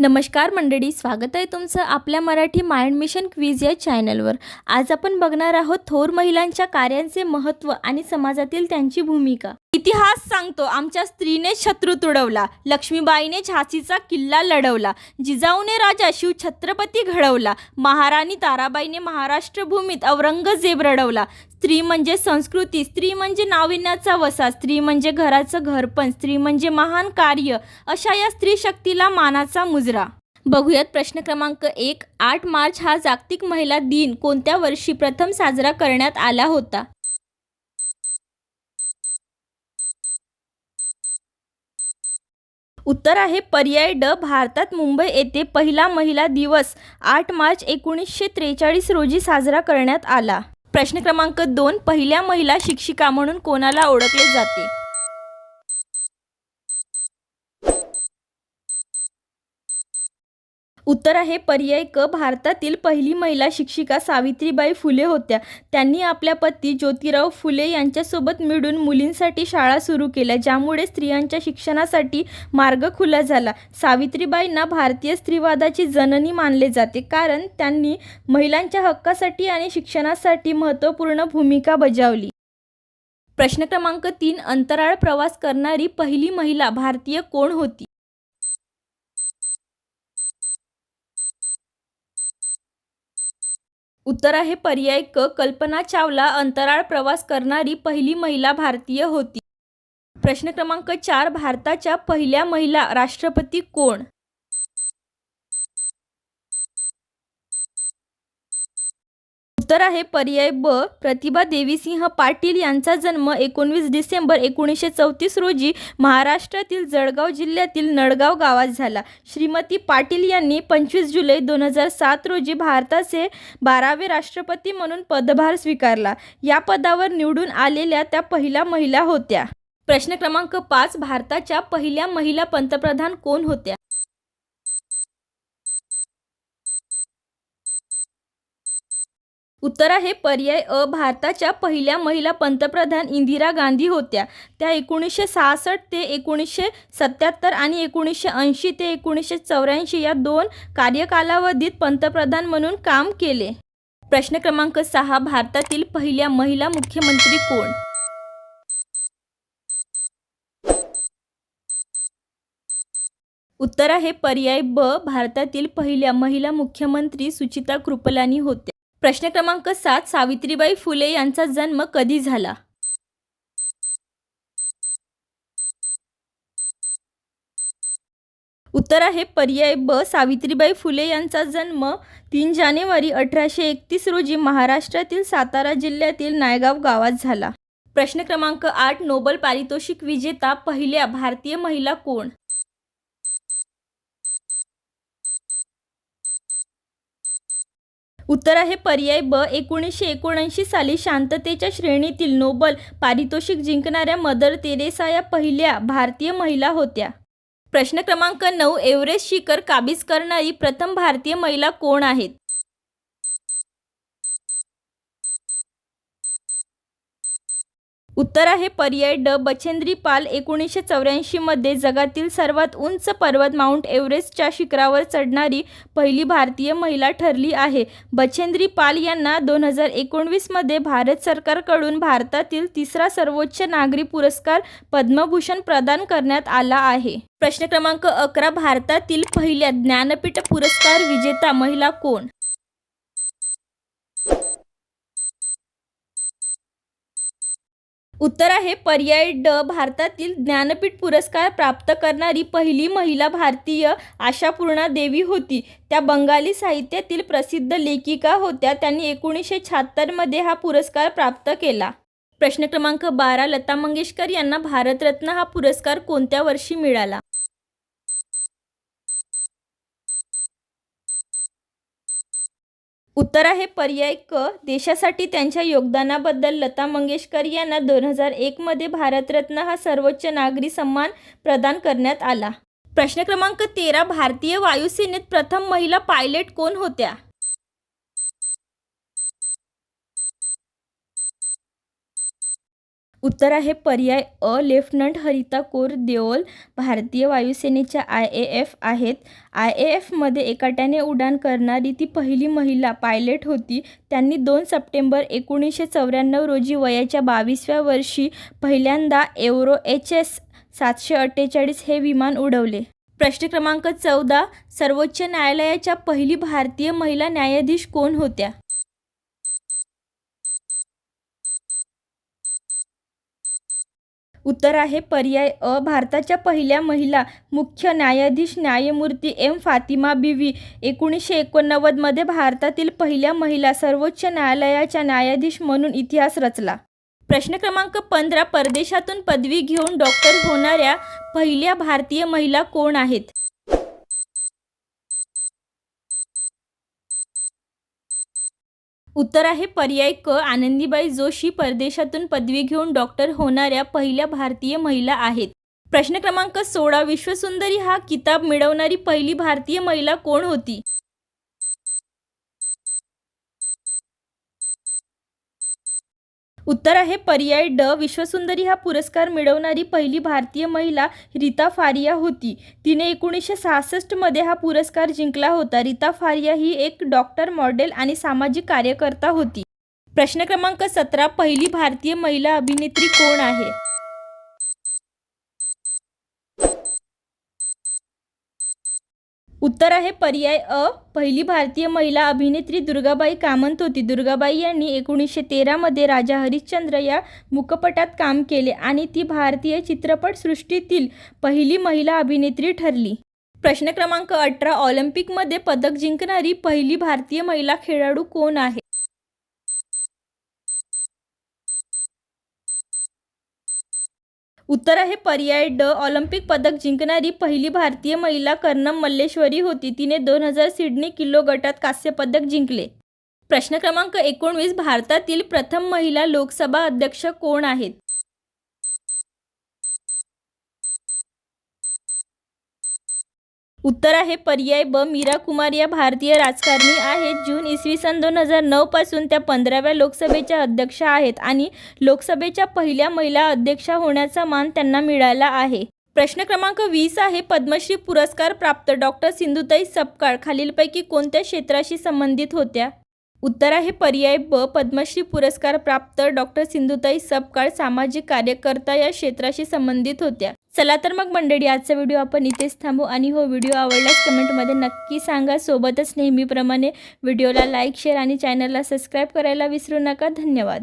नमस्कार मंडळी स्वागत आहे तुमचं आपल्या मराठी माइंड मिशन क्वीज या चॅनलवर. आज आपण बघणार आहोत थोर महिलांच्या कार्यांचे महत्त्व आणि समाजातील त्यांची भूमिका. इतिहास सांगतो आमच्या स्त्रीने शत्रू तुडवला लक्ष्मीबाईने झाशीचा किल्ला लढवला जिजाऊने राजा शिव छत्रपती घडवला महाराणी ताराबाईने महाराष्ट्र भूमीत औरंगजेब रडवला. स्त्री म्हणजे संस्कृती स्त्री म्हणजे नाविन्याचा वसा स्त्री म्हणजे घराचं घरपण स्त्री म्हणजे महान कार्य अशा या स्त्री शक्तीला मानाचा मुजरा. बघूयात प्रश्न क्रमांक एक आठ मार्च हा जागतिक महिला दिन कोणत्या वर्षी प्रथम साजरा करण्यात आला होता? उत्तर आहे पर्याय ड भारतात मुंबई येथे पहिला महिला दिवस आठ मार्च एकोणीसशे त्रेचाळीस रोजी साजरा करण्यात आला. प्रश्न क्रमांक दोन पहिल्या महिला शिक्षिका म्हणून कोणाला ओळखले जाते? उत्तर आहे पर्याय क. भारतातील पहिली महिला शिक्षिका सावित्रीबाई फुले होत्या. त्यांनी आपल्या पती ज्योतिराव फुले यांच्यासोबत मिळून मुलींसाठी शाळा सुरू केल्या ज्यामुळे स्त्रियांच्या शिक्षणासाठी मार्ग खुला झाला. सावित्रीबाईंना भारतीय स्त्रीवादाची जननी मानले जाते कारण त्यांनी महिलांच्या हक्कासाठी आणि शिक्षणासाठी महत्त्वपूर्ण भूमिका बजावली. प्रश्न क्रमांक तीन अंतराळ प्रवास करणारी पहिली महिला भारतीय कोण होती? उत्तर आहे पर्याय क कल्पना चावला अंतराळ प्रवास करणारी पहिली महिला भारतीय होती. प्रश्न क्रमांक चार भारताच्या पहिल्या महिला राष्ट्रपती कोण? उत्तर आहे पर्याय ब प्रतिभा देवीसिंह पाटील यांचा जन्म एकोणवीस डिसेंबर एकोणीसशे चौतीस रोजी महाराष्ट्रातील जळगाव जिल्ह्यातील नडगाव गावात झाला. श्रीमती पाटील यांनी पंचवीस जुलै दोन हजार सात रोजी भारताचे बारावे राष्ट्रपती म्हणून पदभार स्वीकारला. या पदावर निवडून आलेल्या त्या पहिल्या महिला होत्या. प्रश्न क्रमांक पाच भारताच्या पहिल्या महिला पंतप्रधान कोण होत्या? उत्तर आहे पर्याय अ भारताच्या पहिल्या महिला पंतप्रधान इंदिरा गांधी होत्या. त्या एकोणीसशे सहासष्ट ते एकोणीसशे सत्याहत्तर आणि एकोणीसशे ऐंशी ते एकोणीसशे चौऱ्याऐंशी या दोन कार्यकालावधीत पंतप्रधान म्हणून काम केले. प्रश्न क्रमांक सहा भारतातील पहिल्या महिला मुख्यमंत्री कोण? उत्तर आहे पर्याय ब भारतातील पहिल्या महिला मुख्यमंत्री सुचिता कृपलानी होत्या. प्रश्न क्रमांक सात सावित्रीबाई फुले यांचा जन्म कधी झाला? उत्तर आहे पर्याय ब सावित्रीबाई फुले यांचा जन्म तीन जानेवारी अठराशे एकतीस रोजी महाराष्ट्रातील सातारा जिल्ह्यातील नायगाव गावात झाला. प्रश्न क्रमांक आठ नोबल पारितोषिक विजेता पहिल्या भारतीय महिला कोण? उत्तर आहे पर्याय ब एकोणीसशे एकोणऐंशी साली शांततेच्या श्रेणीतील नोबल पारितोषिक जिंकणाऱ्या मदर तेरेसा या पहिल्या भारतीय महिला होत्या. प्रश्न क्रमांक नऊ एव्हरेस्ट शिखर काबीज करणारी प्रथम भारतीय महिला कोण आहेत? उत्तर आहे पर्याय ड बछेंद्री पाल एकोणीसशे चौऱ्याऐंशीमध्ये जगातील सर्वात उंच पर्वत माउंट एव्हरेस्टच्या शिखरावर चढणारी पहिली भारतीय महिला ठरली आहे. बछेंद्री पाल यांना दोन हजार एकोणवीसमध्ये भारत सरकारकडून भारतातील तिसरा सर्वोच्च नागरी पुरस्कार पद्मभूषण प्रदान करण्यात आला आहे. प्रश्न क्रमांक अकरा भारतातील पहिल्या ज्ञानपीठ पुरस्कार विजेता महिला कोण? उत्तर आहे पर्याय ड भारतातील ज्ञानपीठ पुरस्कार प्राप्त करणारी पहिली महिला भारतीय आशापूर्णा देवी होती. त्या बंगाली साहित्यातील प्रसिद्ध लेखिका होत्या. त्यांनी एकोणीसशे शहात्तरमध्ये हा पुरस्कार प्राप्त केला. प्रश्न क्रमांक बारा लता मंगेशकर यांना भारतरत्न हा पुरस्कार कोणत्या वर्षी मिळाला? उत्तर आहे पर्याय क देशासाठी त्यांच्या योगदानाबद्दल लता मंगेशकर यांना दोन हजार एकमध्ये भारतरत्न हा सर्वोच्च नागरी सन्मान प्रदान करण्यात आला. प्रश्न क्रमांक तेरा भारतीय वायुसेनेत प्रथम महिला पायलट कोण होत्या? उत्तर आहे पर्याय अ लेफ्टनंट हरिता कोर देओल भारतीय वायुसेनेच्या आय ए एफ आहेत. आय ए एफमध्ये एकाट्याने उड्डाण करणारी ती पहिली महिला पायलट होती. त्यांनी दोन सप्टेंबर एकोणीसशे चौऱ्याण्णव रोजी वयाच्या बावीसव्या वर्षी पहिल्यांदा एवरो एच एस सातशे अठ्ठेचाळीस हे विमान उडवले. प्रश्न क्रमांक चौदा सर्वोच्च न्यायालयाच्या पहिली भारतीय महिला न्यायाधीश कोण होत्या? उत्तर आहे पर्याय अ भारताच्या पहिल्या महिला मुख्य न्यायाधीश न्यायमूर्ती एम. फातिमा बीवी. एकोणीसशे एकोणनव्वदमध्ये भारतातील पहिल्या महिला सर्वोच्च न्यायालयाच्या न्यायाधीश म्हणून इतिहास रचला. प्रश्न क्रमांक पंधरा परदेशातून पदवी घेऊन डॉक्टर होणाऱ्या पहिल्या भारतीय महिला कोण आहेत? उत्तर आहे पर्याय क. आनंदीबाई जोशी परदेशातून पदवी घेऊन डॉक्टर होणाऱ्या पहिल्या भारतीय महिला आहेत. प्रश्न क्रमांक सोळा विश्वसुंदरी हा किताब मिळवणारी पहिली भारतीय महिला कोण होती? उत्तर आहे पर्याय ड. विश्वसुंदरी हा पुरस्कार मिळवणारी पहिली भारतीय महिला रीता फारिया होती. तिने एकोणीसशे सहासष्टमध्ये हा पुरस्कार जिंकला होता. रीता फारिया ही एक डॉक्टर मॉडेल आणि सामाजिक कार्यकर्ता होती. प्रश्न क्रमांक सतरा पहिली भारतीय महिला अभिनेत्री कोण आहे? उत्तर आहे पर्याय अ. पहिली भारतीय महिला अभिनेत्री दुर्गाबाई कामंत होती. दुर्गाबाई यांनी एकोणीसशे तेरामध्ये राजा हरिश्चंद्र या मुकपटात काम केले आणि ती भारतीय चित्रपटसृष्टीतील पहिली महिला अभिनेत्री ठरली. प्रश्न क्रमांक अठरा ऑलिम्पिकमध्ये पदक जिंकणारी पहिली भारतीय महिला खेळाडू कोण आहे? उत्तर आहे पर्याय ड ऑलिम्पिक पदक जिंकणारी पहिली भारतीय महिला कर्णम मल्लेश्वरी होती. तिने दोन हजार सिडनी किलो गटात कांस्य पदक जिंकले. प्रश्न क्रमांक एकोणवीस भारतातील प्रथम महिला लोकसभा अध्यक्ष कोण आहेत? उत्तर आहे पर्याय ब मीरा कुमार या भारतीय राजकारणी आहेत. जून इसवी सन दोन हजार नऊपासून त्या पंधराव्या लोकसभेच्या अध्यक्षा आहेत आणि लोकसभेच्या पहिल्या महिला अध्यक्षा होण्याचा मान त्यांना मिळाला आहे. प्रश्न क्रमांक वीस आहे पद्मश्री पुरस्कार प्राप्त डॉक्टर सिंधुताई सपकाळ खालीलपैकी कोणत्या क्षेत्राशी संबंधित होत्या? उत्तर आहे पर्याय ब पद्मश्री पुरस्कार प्राप्त डॉक्टर सिंधुताई सपकाळ सामाजिक कार्यकर्ता या क्षेत्राशी संबंधित होत्या. चला तर मग मंडळी आजचा व्हिडिओ आपण इथेच थांबू. आणि हो व्हिडिओ आवडल्यास कमेंटमध्ये नक्की सांगा. सोबतच नेहमीप्रमाणे व्हिडिओला लाईक शेअर आणि चॅनलला सबस्क्राईब करायला विसरू नका. धन्यवाद.